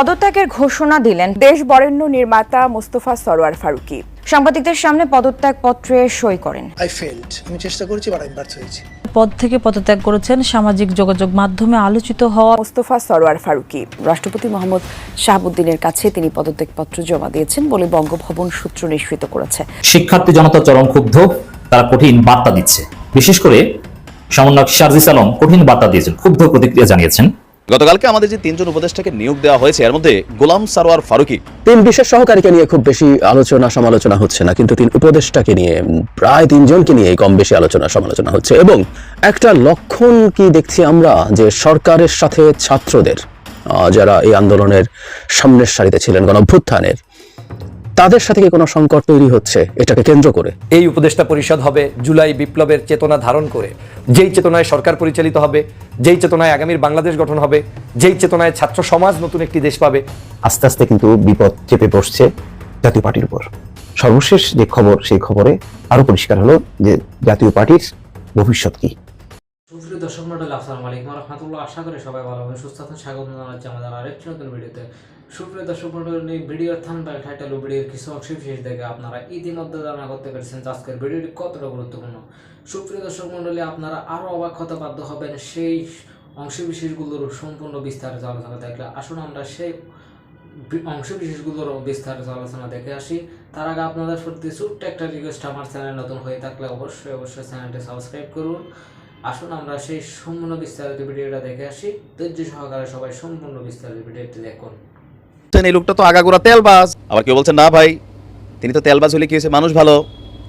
পদত্যাগের ঘোষণা দিলেন দেশ বরেণ্য নির্মাতা মোস্তফা সরোয়ার ফারুকী। সাংবাদিকদের সামনে পদত্যাগ পত্রে সই করেন। আই ফেল্ড আমি চেষ্টা করেছি বাট আমি ব্যর্থ হয়েছি। পদ থেকে পদত্যাগ করেছেন সামাজিক যোগাযোগ মাধ্যমে আলোচিত হওয়া মোস্তফা সরোয়ার ফারুকী। রাষ্ট্রপতি মোহাম্মদ শাহাবুদ্দিনের কাছে তিনি পদত্যাগপত্র জমা দিয়েছেন বলে বঙ্গভবন সূত্র নিশ্চিত করেছে। শিক্ষার্থী জনতা চরম ক্ষুব্ধ তারা কঠিন বার্তা দিচ্ছে। বিশেষ করে সমন্বয়ক শারজিস আলম কঠিন বার্তা দিয়েছেন ক্ষুব্ধ প্রতিক্রিয়া জানিয়েছেন। গতকালকে আমাদের যে তিনজন উপদেষ্টাকে নিয়োগ দেওয়া হয়েছে, এর মধ্যে গোলাম সারোয়ার ফারুকি। তিন বিশেষ সহকারীকে নিয়ে খুব বেশি আলোচনা সমালোচনা হচ্ছে না, কিন্তু তিন উপদেষ্টাকে নিয়ে প্রায় তিনজনকে নিয়ে কম বেশি আলোচনা সমালোচনা হচ্ছে। এবং একটা লক্ষণ কি দেখছি আমরা, যে সরকারের সাথে ছাত্রদের যারা এই আন্দোলনের সামনের সারিতে ছিলেন গণ অভ্যুত্থানের তাদের সাথে কি কোনো সংকট তৈরি হচ্ছে? এটাকে কেন্দ্র করে। এই উপদেষ্টা পরিষদ হবে জুলাই বিপ্লবের চেতনা ধারণ করে। যেই চেতনায় সরকার পরিচালিত হবে, যেই চেতনায় আগামীর বাংলাদেশ গঠন হবে, যেই চেতনায় ছাত্র সমাজ নতুন একটি দেশ পাবে, আস্তে আস্তে কিন্তু বিপদ চেপে বসছে জাতীয় পার্টির উপর। সর্বশেষ যে খবর, সেই খবরে আরও পরিষ্কার হলো যে জাতীয় পার্টির ভবিষ্যৎ কি। সুপ্রিয় দর্শক মন্ডলী, আসসালামু আলাইকুম রহমতুল্লাহ আশা করি সবাই ভালো হবে সুস্থ আছেন। স্বাগত জানাচ্ছি আমাদের আরেকটি নতুন ভিডিওতে। সুপ্রিয় দর্শক মন্ডলী ভিডিওর থাম্বনেল টাইটেল ভিডিওর কিছু অংশ বিশেষ দেখে আপনারা ইতিমধ্যে ধারণা করতে পেরেছেন আজকের ভিডিওটি কতটা গুরুত্বপূর্ণ। সুপ্রিয় দর্শক মন্ডলী, আপনারা আরও অবাক হতে বাধ্য হবেন সেই অংশ বিশেষগুলোর সম্পূর্ণ বিস্তারিত আলোচনা দেখলে। আসুন আমরা সেই বি- অংশ বিশেষগুলোর বিস্তারিত আলোচনা দেখে আসি। তার আগে আপনাদের প্রতি ছোট্ট একটা রিকোয়েস্ট আমার চ্যানেল নতুন হয়ে থাকলে অবশ্যই অবশ্যই চ্যানেলটি সাবস্ক্রাইব করুন। আসুন আমরা সেই সম্পূর্ণ বিস্তারিত ভিডিওটা দেখে আসি। ধৈর্য সহকারে সবাই সম্পূর্ণ বিস্তারিত ভিডিওটি দেখুন। এই লোকটা তো আগাগোড়া তেলবাজ। আবার কেউ বলছেন না ভাই, তিনি তো তেলবাজ হলে কি হয়েছে? মানুষ ভালো।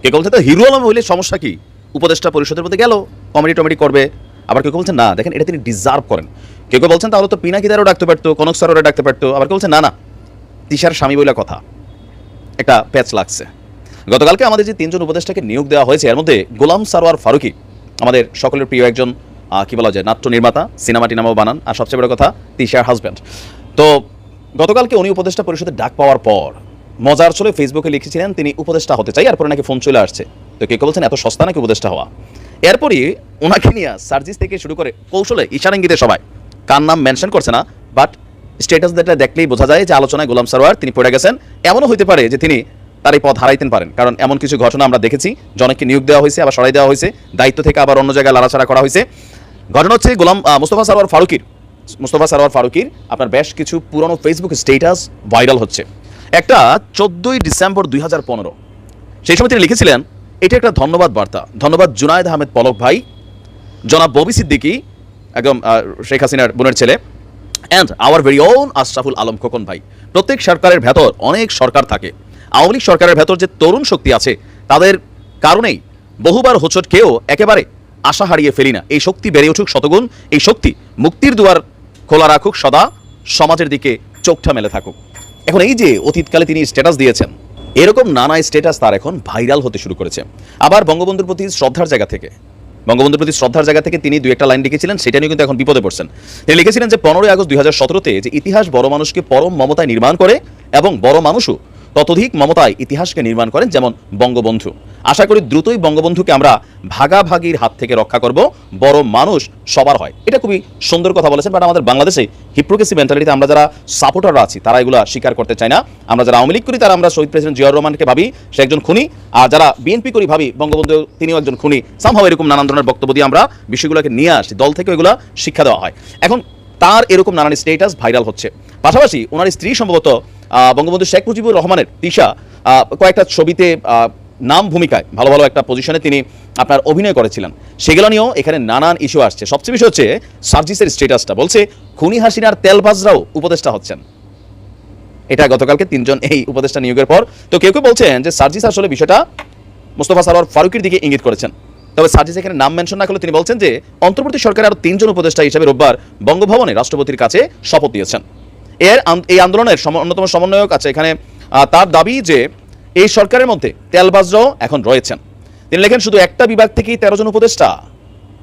কে কেউ বলছেন তো হিরো আলম হইলে সমস্যা কি? উপদেষ্টা পরিষদের মধ্যে গেল, কমেডি টমেডি করবে। আবার কেউ বলছেন না, দেখেন, এটা তিনি ডিজার্ভ করেন। কেউ কেউ বলছেন, তাহলে তো পিনাকিদারও ডাকতে পারতো, কনক সরোরে ডাকতে পারতো। আবার কেউ বলছেন না না, তিশার স্বামী বলে কথা। একটা প্যাচ লাগছে। গতকালকে আমাদের যে তিনজন উপদেষ্টাকে নিয়োগ দেওয়া হয়েছে, এর মধ্যে গোলাম সারোয়ার ফারুকি আমাদের সকলের প্রিয় একজন কি বলা যায়, নাট্য নির্মাতা সিনেমা টিনামাও বানান, আর সবচেয়ে বড় কথা তিশার হাজব্যান্ড তো গতকালকে উনি উপদেষ্টা পরিষদের ডাক পাওয়ার পর, মজার চলে ফেসবুকে লিখেছিলেন তিনি উপদেষ্টা হতে চাই, এরপরে নাকি ফোন চলে আসছে। তো কেউ বলছেন, এত সস্তা নাকি উপদেষ্টা হওয়া? এরপরই ওনাকে নিয়ে সার্জিস থেকে শুরু করে কৌশলে ইশারাঙ্গিতে সবাই, কার নাম মেনশন করছে না বাট স্ট্যাটাস যেটা দেখলেই বোঝা যায় যে আলোচনায় গোলাম সারোয়ার তিনি পড়ে গেছেন। এমনও হতে পারে যে তিনি তার এই পদ হারাইতেন পারেন। কারণ এমন কিছু ঘটনা আমরা দেখেছি জনকে নিয়োগ দেওয়া হয়েছে, আবার সরাই দেওয়া হয়েছে, দায়িত্ব থেকে আবার অন্য জায়গায় লাড়াছাড়া করা হয়েছে। ঘটনা হচ্ছে গোলাম মোস্তফা সারোয়ার ফারুকির। মুস্তফা সারোয়ার ফারুকির আপনার বেশ কিছু পুরনো ফেসবুক স্টেটাস ভাইরাল হচ্ছে। একটা চোদ্দোই ডিসেম্বর দুই হাজার পনেরো। সেই সময় তিনি লিখেছিলেন, এটা একটা ধন্যবাদ বার্তা। ধন্যবাদ জুনায়দ আহমেদ পলক ভাই, জনাব ববি সিদ্দিকী, একদম শেখ হাসিনার বোনের ছেলে and our very own Ashraful Alam Khokon ভাই। প্রত্যেক সরকারের ভেতর অনেক সরকার থাকে। আওয়ামী লীগ সরকারের ভেতর যে তরুণ শক্তি আছে, তাদের কারণেই বহুবার হোঁচট খেয়েও একেবারে আশা হারিয়ে ফেলি না। এই শক্তি বেড়ে উঠুক শতগুণ, এই শক্তি মুক্তির দুয়ার খোলা রাখুক, সদা সমাজের দিকে চোখটা মেলে থাকুক। এখন এই যে অতীতকালে তিনি স্ট্যাটাস দিয়েছেন, এরকম নানা স্ট্যাটাস তার এখন ভাইরাল হতে শুরু করেছে। আবার বঙ্গবন্ধুর প্রতি শ্রদ্ধার জায়গা থেকে, বঙ্গবন্ধুর প্রতি শ্রদ্ধার জায়গা থেকে তিনি দু একটা লাইন লিখেছিলেন, সেটা নিয়ে কিন্তু এখন বিপদে পড়ছেন। তিনি লিখেছিলেন যে, পনেরোই আগস্ট দুই হাজার যে ইতিহাস বড় মানুষকে পরম মমতায় নির্মাণ করে এবং বড় মানুষও ততোধিক মমতায় ইতিহাসকে নির্মাণ করেন যেমন বঙ্গবন্ধু। আশা করি দ্রুতই বঙ্গবন্ধুকে আমরা ভাগাভাগির হাত থেকে রক্ষা করব, বড় মানুষ সবার হয়। এটা খুবই সুন্দর কথা বলেছেন বাট আমাদের বাংলাদেশে হিপ্রোকেসি মেন্টালিটিতে আমরা যারা সাপোর্টাররা আছি, তারা এগুলো স্বীকার করতে চাই না। আমরা যারা আওয়ামী লীগ করি, তারা আমরা শহীদ প্রেসিডেন্ট জিয়াউর রহমানকে ভাবি সে একজন খুনি, আর যারা বিএনপি করি ভাবি বঙ্গবন্ধু তিনিও একজন খুনি। সামহাও এরকম নানান ধরনের বক্তব্য দিয়ে আমরা বিষয়গুলোকে নিয়ে আসি, দল থেকে এগুলো শিক্ষা দেওয়া হয়। এখন তার এরকম নানান স্টেটাস ভাইরাল হচ্ছে। পাশাপাশি ওনার স্ত্রী সম্ভবত বঙ্গবন্ধু শেখ মুজিবুর রহমানের তিশা কয়েকটা ছবিতে নাম ভূমিকায়, ভালো ভালো একটা পজিশনে তিনি আপনার অভিনয় করেছিলেন। সেগুলো নিয়েও এখানে নানান ইস্যু আসছে। সবচেয়ে বেশি হচ্ছে সার্জিসের স্টেটাসটা বলছে, খুনি হাসিনার তেলবাজরাও উপদেষ্টা হচ্ছেন। এটা গতকালকে তিনজন এই উপদেষ্টা নিয়োগের পর। তো কেউ কেউ বলছেন যে সার্জিস আসলে বিষয়টা মোস্তফা সারোয়ার ফারুকের দিকে ইঙ্গিত করেছেন। তবে সার্জিস এখানে নাম মেনশন না করলে তিনি বলছেন যে অন্তর্বর্তী সরকারের আরও তিনজন উপদেষ্টা হিসেবে রোববার বঙ্গভবনে রাষ্ট্রপতির কাছে শপথ দিয়েছেন এর এই আন্দোলনের অন্যতম সমন্বয়ক আছে এখানে তার দাবি যে এই সরকারের মধ্যে তেলবাজরাও এখন রয়েছেন। তিনি লেখেন, শুধু একটা বিভাগ থেকেই তেরো জন উপদেষ্টা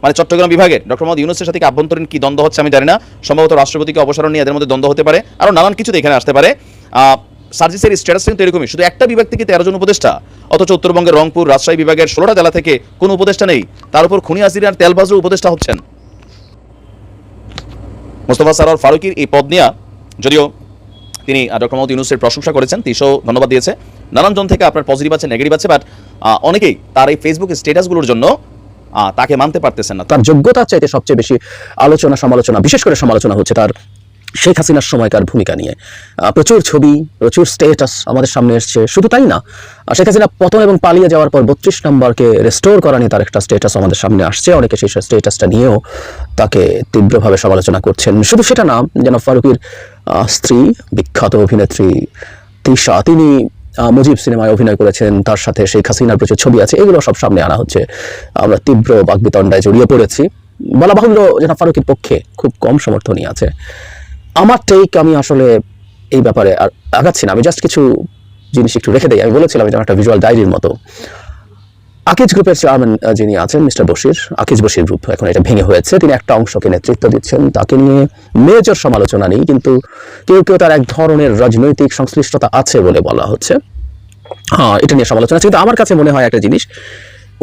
মানে চট্টগ্রাম বিভাগের ডক্টর মোহাম্মদ ইউনুসের সাথে আভ্যন্তরীণ কি দ্বন্দ্ব হচ্ছে আমি জানি না। সম্ভবত রাষ্ট্রপতিকে অপসারণ নিয়ে এদের মধ্যে দ্বন্দ্ব হতে পারে, আরও নানান কিছুতে এখানে আসতে পারে। সার্জিসের স্ট্যাটাস কিন্তু এরকমই, শুধু একটা বিভাগ থেকে তেরো জন উপদেষ্টা, অথচ উত্তরবঙ্গের রংপুর, রাজশাহী বিভাগের ষোলোটা জেলা থেকে কোনো উপদেষ্টা নেই। তার উপর খুনি আসির আর তেলবাজের উপদেষ্টা হচ্ছেন। মোস্তফা সারোয়ার ফারুকির এই পদ নিয়ে যদিও তিনি ডক্টর মোহাম্মদ ইউনুসের প্রশংসা করেছেন তিনিও ধন্যবাদ দিয়েছে। নানান জন থেকে আপনার পজিটিভ আছে নেগেটিভ আছে বাট অনেকেই তার এই ফেসবুক স্ট্যাটাসগুলোর জন্য তাকে মানতে পারতেছেন না। তার যোগ্যতার চাইতে সবচেয়ে বেশি আলোচনা, সমালোচনা, বিশেষ করে সমালোচনা হচ্ছে তার শেখ হাসিনার সময়কার ভূমিকা নিয়ে। প্রচুর ছবি, প্রচুর স্টেটাস আমাদের সামনে এসছে, শুধু তাই না শেখ হাসিনা পতন এবং পালিয়ে যাওয়ার পর বত্রিশ নম্বরকে রেস্টোর করা নিয়ে তার একটা স্টেটাস আমাদের সামনে আসছে। অনেকে সেই স্টেটাসটা নিয়েও তাকে তীব্রভাবে সমালোচনা করছেন। শুধু সেটা না, যেন ফারুকের স্ত্রী, বিখ্যাত অভিনেত্রী তিশা তিনি মুজিব সিনেমায় অভিনয় করেছেন, তার সাথে শেখ হাসিনার প্রচুর ছবি আছে, এগুলো সব সামনে আনা হচ্ছে। আমরা তীব্র বাগবিতণ্ডায় জড়িয়ে পড়েছি। বলা বাহুল্য যেটা ফারুকের পক্ষে খুব কম সমর্থনই আছে। আমার টেক আমি আসলে এই ব্যাপারে আর আগাচ্ছি না। আমি জাস্ট কিছু জিনিস একটু রেখে দিই। আমি বলেছিলাম এটা একটা ভিজুয়াল ডায়েরির মতো। আকিজ গ্রুপের চেয়ারম্যান যিনি আছেন, মিস্টার বশির, আকিজ বশির গ্রুপ এখন এটা ভেঙে হয়েছে। তিনি একটা অংশকে নেতৃত্ব দিচ্ছেন, তাকে নিয়ে মেজর সমালোচনা নেই, কিন্তু কেউ কেউ তার এক ধরনের রাজনৈতিক সংশ্লিষ্টতা আছে বলে বলা হচ্ছে। হ্যাঁ এটা নিয়ে সমালোচনা আছে। কিন্তু আমার কাছে মনে হয় একটা জিনিস,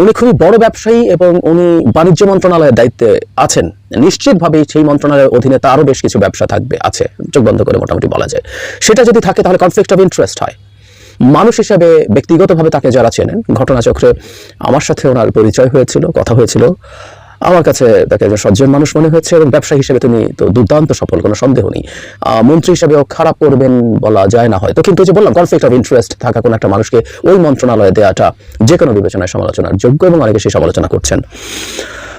উনি খুবই বড় ব্যবসায়ী এবং উনি বাণিজ্য মন্ত্রণালয়ের দায়িত্বে আছেন। নিশ্চিতভাবেই সেই মন্ত্রণালয়ের অধীনে তারও বেশ কিছু ব্যবসা থাকবে, আছে, চোখ বন্ধ করে মোটামুটি বলা যায়। সেটা যদি থাকে তাহলে কনফ্লিক্ট অফ ইন্টারেস্ট হয়। মানুষ হিসেবে ব্যক্তিগতভাবে তাকে যারা চেনেন, ঘটনাচক্রে আমার সাথে ওনার পরিচয় হয়েছিল, কথা হয়েছিল। আমার কাছে তাকে একজন সজ্জন মানুষ মনে হয়েছে এবং ব্যবসা হিসেবে তিনি তো দুর্দান্ত সফল, কোনো সন্দেহ নেই। মন্ত্রী হিসেবেও খারাপ করবেন বলা যায় না হয়তো। কিন্তু যে বললাম কনফ্লিক্ট অফ ইন্টারেস্ট থাকা কোনো একটা মানুষকে ওই মন্ত্রণালয়ে দেওয়াটা যে কোনো বিবেচনায় সমালোচনার যোগ্য এবং অনেকে সেই সমালোচনা করছেন।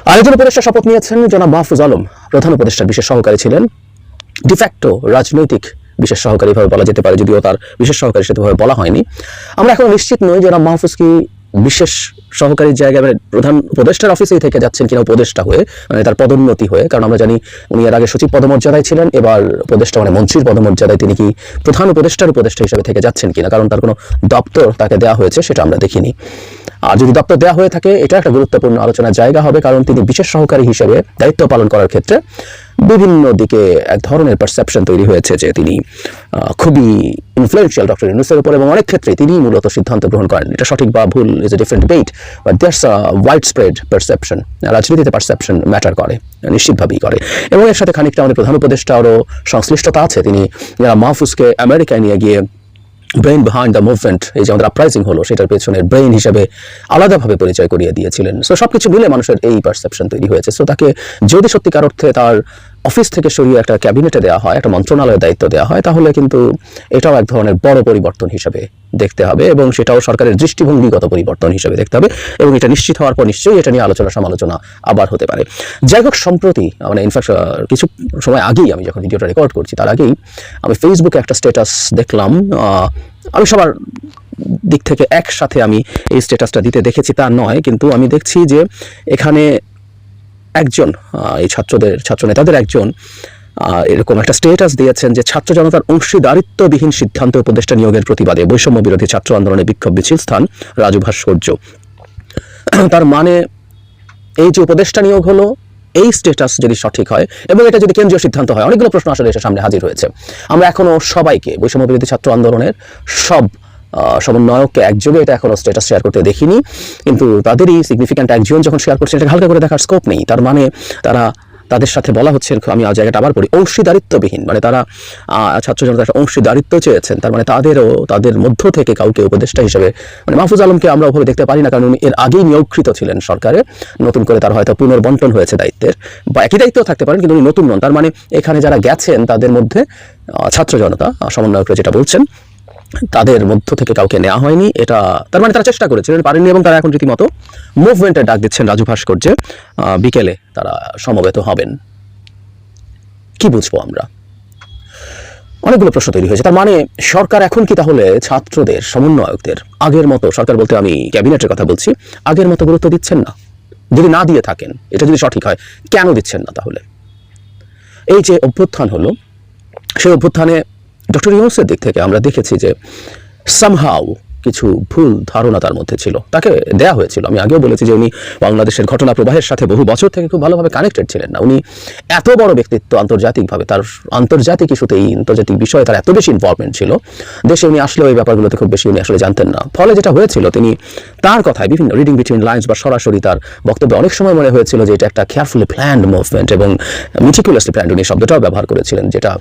আরেকজন উপদেষ্টা শপথ নিয়েছেন জনাব মাহফুজ আলম। প্রধান উপদেষ্টার বিশেষ সহকারী ছিলেন। ডিফ্যাক্টো রাজনৈতিক বিশেষ সহকারী ভাবে বলা যেতে পারে, যদিও তার বিশেষ সহকারী সেভাবে বলা হয়নি। আমরা এখন নিশ্চিত নই যে মাহফুজ কি বিশেষ সহকারী জায়গায় মানে প্রধান উপদেষ্টার অফিসেই থেকে যাচ্ছেন কিনা উপদেষ্টা হয়ে মানে তার পদোন্নতি হয়ে। কারণ আমরা জানি উনি এর আগে সচিব পদমর্যাদায় ছিলেন, এবার উপদেষ্টা মানে মন্ত্রীর পদমর্যাদায় তিনি কি প্রধান উপদেষ্টার উপদেষ্টা হিসেবে থেকে যাচ্ছেন কিনা, কারণ তার কোনো দপ্তর তাকে দেওয়া হয়েছে সেটা আমরা দেখিনি। আর যদি দপ্তর দেওয়া হয়ে থাকে, এটা একটা গুরুত্বপূর্ণ আলোচনার জায়গা হবে, কারণ তিনি বিশেষ সহকারী হিসেবে দায়িত্ব পালন করার ক্ষেত্রে বিভিন্ন দিকে এক ধরনের পারসেপশন তৈরি হয়েছে যে তিনি খুবই ইনফ্লুয়েন্সিয়াল ডক্টর ইউনুসের উপর এবং অনেক ক্ষেত্রে তিনি মূলত সিদ্ধান্ত গ্রহণ করেন। এটা সঠিক বা ভুল is a different debate but that's a wide spread perception রাজনীতিতে পারসেপশন ম্যাটার করে, নিশ্চিতভাবেই করে। এবং এর সাথে খানিকটা আমাদের প্রধান উপদেষ্টারও সংশ্লিষ্টতা আছে। তিনি, যারা মাহফুজকে আমেরিকায় নিয়ে গিয়ে ব্রেইন বিহাইন্ড দ্য মুভমেন্ট এই যে আমাদের আপরাইজিং হলো, সেটার পেছনের ব্রেইন হিসেবে আলাদাভাবে পরিচয় করিয়ে দিয়েছিলেন। সো সব কিছু মিলে মানুষের এই পারসেপশন তৈরি হয়েছে। সো তাকে যদি সত্যিকার অর্থে তার অফিস থেকে সরিয়ে একটা ক্যাবিনেটে দেওয়া হয়, একটা মন্ত্রণালয়ের দায়িত্ব দেওয়া হয়, তাহলে কিন্তু এটাও এক ধরনের বড় পরিবর্তন হিসেবে দেখতে হবে এবং সেটাও সরকারের দৃষ্টিভঙ্গিগত পরিবর্তন হিসেবে দেখতে হবে এবং এটা নিশ্চিত হওয়ার পর নিশ্চয়ই এটা নিয়ে আলোচনা সমালোচনা আবার হতে পারে। যাই হোক, সম্প্রতি মানে ইনফ্যাক্ট কিছু সময় আগেই আমি যখন ভিডিওটা রেকর্ড করছি, তার আগেই আমি ফেসবুকে একটা স্ট্যাটাস দেখলাম আমি সবার দিক থেকে একসাথে আমি এই স্ট্যাটাসটা দিতে দেখেছি, তা নয়, কিন্তু আমি দেখছি যে এখানে একজন এই ছাত্রদের ছাত্র নেতাদের একজন এরকম একটা স্টেটাস দিয়েছেন যে ছাত্র জনতার অংশীদারিত্ববিহীন সিদ্ধান্ত উপদেষ্টা নিয়োগের প্রতিবাদে বৈষম্য বিরোধী ছাত্র আন্দোলনে বিক্ষোভ, মিছিল স্থান, রাজু ভাস্কর্য। তার মানে এই যে উপদেষ্টা নিয়োগ হলো, এই স্টেটাস যদি সঠিক হয় এবং এটা যদি কেন্দ্রীয় সিদ্ধান্ত হয়, অনেকগুলো প্রশ্ন আসলে এসে সামনে হাজির হয়েছে। আমরা এখনও সবাইকে বৈষম্য বিরোধী ছাত্র আন্দোলনের সব সমন্বয়ককে একযোগে এটা এখনও স্ট্যাটাস শেয়ার করতে দেখিনি। কিন্তু তাদেরই সিগনিফিক্যান্ট একজন যখন শেয়ার করছে এটা হালকা করে দেখার স্কোপ নেই। তার মানে তারা তাদের সাথে বলা হচ্ছে আমি জায়গাটা আবার পড়ি, অংশীদারিত্ববিহীন। মানে তারা ছাত্র জনতা একটা অংশীদারিত্ব চেয়েছেন। তার মানে তাদেরও, তাদের মধ্য থেকে কাউকে উপদেষ্টা হিসেবে মানে মাহফুজ আলমকে আমরা ওভাবে দেখতে পারি না, কারণ উনি এর আগেই নিয়োগকৃত ছিলেন সরকারে। নতুন করে তার হয়তো পুনর্বন্টন হয়েছে দায়িত্বের, বা একই দায়িত্ব থাকতে পারেন, কিন্তু উনি নতুন নন। তার মানে এখানে যারা গেছেন, তাদের মধ্যে ছাত্র জনতা সমন্বয়করা যেটা বলছেন তাদের মধ্য থেকে কাউকে নেওয়া হয়নি। এটা তার মানে তারা চেষ্টা করেছিলেন পারেননি এবং তারা এখন রীতিমতো মুভমেন্টের ডাক দিচ্ছেন রাজু ভাস্কর্যে। বিকেলে তারা সমবেত হবেন। কি বুঝব আমরা? অনেকগুলো প্রশ্ন তৈরি হয়েছে। তার মানে সরকার এখন কি তাহলে ছাত্রদের, সমন্বয়কদের, আগের মতো, সরকার বলতে আমি ক্যাবিনেটের কথা বলছি, আগের মতো গুরুত্ব দিচ্ছেন না? যদি না দিয়ে থাকেন, এটা যদি সঠিক হয়, কেন দিচ্ছেন না তাহলে? এই যে অভ্যুত্থান হলো, সেই অভ্যুত্থানে ডক্টর ইউনুসের দিক থেকে আমরা দেখেছি যে সামহাও কিছু ভুল ধারণা তার মধ্যে ছিল। তাকে দেয়া হয়েছিল। আমি আগেও বলেছি যে উনি বাংলাদেশের ঘটনা প্রবাহের সাথে বহু বছর থেকে খুব ভালোভাবে কানেক্টেড ছিলেন না। উনি এত বড় ব্যক্তিত্ব আন্তর্জাতিকভাবে, তার আন্তর্জাতিক ইস্যুতে এই আন্তর্জাতিক বিষয়ে তার এত বেশি ইনভলভমেন্ট ছিল, দেশে উনি আসলেও এই ব্যাপারগুলোতে খুব বেশি উনি আসলে জানতেন না। ফলে যেটা হয়েছিল, তিনি তার কথায় বিভিন্ন রিডিং বিটুইন লাইন্স বা সরাসরি তার বক্তব্যে অনেক সময় মনে হয়েছিল যে এটা একটা কেয়ারফুলি প্ল্যান্ড মুভমেন্ট এবং মিটিকুলাসলি প্ল্যান্ড উনি শব্দটাও ব্যবহার করেছিলেন, যেটা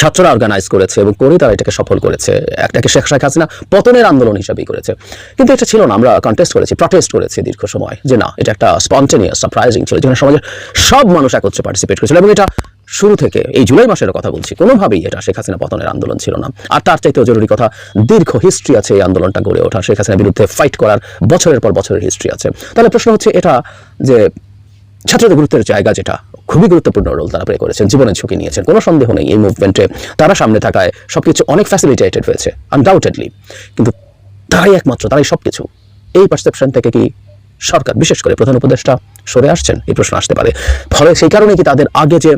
ছাত্ররা অর্গানাইজ করেছে এবং করে তারা এটাকে সফল করেছে। একটাকে শেখ শেখ হাসিনা পতনের আন্দোলন হিসাবেই করেছে। কিন্তু এটা ছিল না, আমরা কন্টেস্ট করেছি প্রটেস্ট করেছি দীর্ঘ সময় যে না, এটা একটা স্পন্টেনিয়াস সারপ্রাইজিং ছিল যেখানে সমাজের সব মানুষ একত্রে পার্টিসিপেট করেছিল এবং এটা শুরু থেকে, এই জুলাই মাসের কথা বলছি, কোনোভাবেই এটা শেখ হাসিনা পতনের আন্দোলন ছিল না। আর তার চাইতেও জরুরি কথা, দীর্ঘ হিস্ট্রি আছে এই আন্দোলনটা গড়ে ওঠা, শেখ হাসিনার বিরুদ্ধে ফাইট করার বছরের পর বছরের হিস্ট্রি আছে। তাহলে প্রশ্ন হচ্ছে এটা যে ছাত্রদের গুরুত্বের জায়গা যেটা খুবই গুরুত্বপূর্ণ রোল তারা প্লে করেছেন জীবনের ঝুঁকি নিয়েছেন, কোনো সন্দেহ নেই এই মুভমেন্টে তারা সামনে থাকায় সব কিছু অনেক ফ্যাসিলিটেটেড হয়েছে আনডাউটেডলি কিন্তু তারাই একমাত্র, তারাই সব কিছু এই পারসেপশন থেকে কি সরকার, বিশেষ করে প্রধান উপদেষ্টা সরে আসছেন? এই প্রশ্ন আসতে পারে। ফলে সেই কারণে কি তাদের আগে যে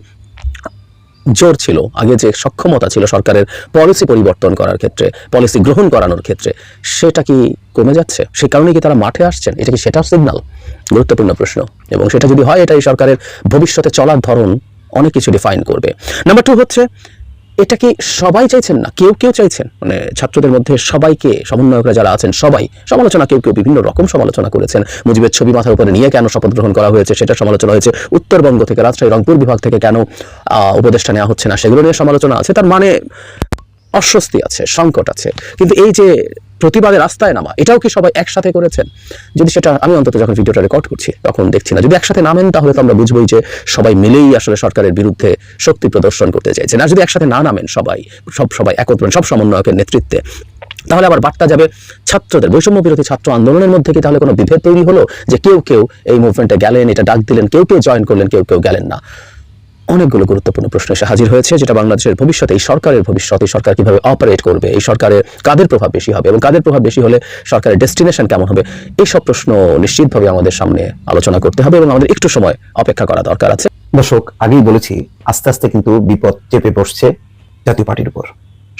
জোর ছিল, আগে যে সক্ষমতা ছিল সরকারের পলিসি পরিবর্তন করার ক্ষেত্রে পলিসি গ্রহণ করানোর ক্ষেত্রে, সেটা কি কমে যাচ্ছে? সে কারণে কি তারা মাঠে আসছেন? এটা কি সেটার সিগনাল গুরুত্বপূর্ণ প্রশ্ন। এবং সেটা যদি হয় এটা এই সরকারের ভবিষ্যতে চলার ধরন অনেক কিছু ডিফাইন করবে। নাম্বার টু হচ্ছে এটা কি সবাই চাইছেন না? কেউ কেউ চাইছেন? মানে ছাত্রদের মধ্যে সবাইকে সমন্বয়করা যারা আছেন, সবাই সমালোচনা, কেউ কেউ বিভিন্ন রকম সমালোচনা করেছেন। মুজিবের ছবি মাথার উপরে নিয়ে কেন শপথ গ্রহণ করা হয়েছে সেটা সমালোচনা হয়েছে। উত্তরবঙ্গ থেকে রাজশাহী, রংপুর বিভাগ থেকে কেন উপদেষ্টা নেওয়া হচ্ছে না সেগুলো নিয়ে সমালোচনা আছে। তার মানে অস্বস্তি আছে, সংকট আছে। কিন্তু এই যে প্রতিবাদের রাস্তায় নামা, এটাও কি সবাই একসাথে করেছেন? যদি সেটা, আমি অন্তত যখন ভিডিওটা রেকর্ড করছি, তখন দেখছি না। যদি একসাথে নামেন, তাহলে তো আমরা বুঝবোই যে সবাই মিলেই আসলে সরকারের বিরুদ্ধে শক্তি প্রদর্শন করতে চাইছেন। আর যদি একসাথে না নামেন সবাই, সব সবাই একত্র, সব সমন্বয়কের নেতৃত্বে, তাহলে আবার বার্তা যাবে ছাত্রদের। বৈষম্য বিরোধী ছাত্র আন্দোলনের মধ্যে কি তাহলে কোনো বিভেদ তৈরি হলো? যে কেউ কেউ এই মুভমেন্টে গেলেন, এটা ডাক দিলেন, কেউ কেউ জয়েন করলেন, কেউ কেউ গেলেন না। অনেকগুলো গুরুত্বপূর্ণ প্রশ্ন এসে হাজির হয়েছে, যেটা বাংলাদেশের ভবিষ্যতে, এই সরকারের ভবিষ্যতে এই সরকার কীভাবে অপারেট করবে, এই সরকারের কাদের প্রভাব বেশি হবে এবং কাদের প্রভাব বেশি হলে সরকারের ডেস্টিনেশন কেমন হবে, এইসব প্রশ্ন নিশ্চিতভাবে আমাদের সামনে আলোচনা করতে হবে এবং আমাদের একটু সময় অপেক্ষা করা দরকার আছে। দর্শক, আগেই বলেছি, আস্তে আস্তে কিন্তু বিপদ চেপে বসছে জাতীয় পার্টির উপর।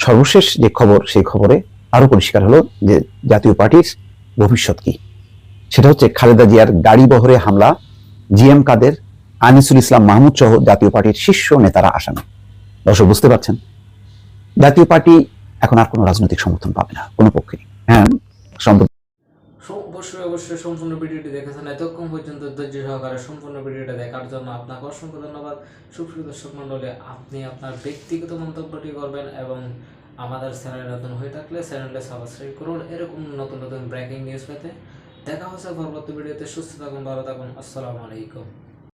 সর্বশেষ যে খবর, সেই খবরে আরও পরিষ্কার হলো যে জাতীয় পার্টির ভবিষ্যৎ কি। সেটা হচ্ছে খালেদা জিয়ার গাড়ি বহরে হামলা, জিএম কাদের আনিসুল ইসলাম মাহমুদ সহ জাতীয় পার্টির শীর্ষ নেতারা আসামি দর্শক, বুঝতে পারছেন? জাতীয় পার্টি এখন আর কোনো রাজনৈতিক সমর্থন পাবে না, কোনো পক্ষে হ্যাঁ অবশ্যই অবশ্যই সম্পূর্ণ ভিডিওটি দেখেছেন এতক্ষণ পর্যন্ত ধৈর্য সহকারে সম্পূর্ণ ভিডিওটা দেখার জন্য আপনাকে অসংখ্য ধন্যবাদ। সুপ্রিয় দর্শক মণ্ডলী, আপনি আপনার ব্যক্তিগত মন্তব্যটি করবেন এবং আমাদের চ্যানেল নতুন হয়ে থাকলে চ্যানেলটা সাবস্ক্রাইব করুন। এরকম নতুন নতুন ব্রেকিং নিউজ পেতে দেখা হচ্ছে পরবর্তী ভিডিওতে। সুস্থ থাকুন, ভালো থাকুন। আসসালামু আলাইকুম।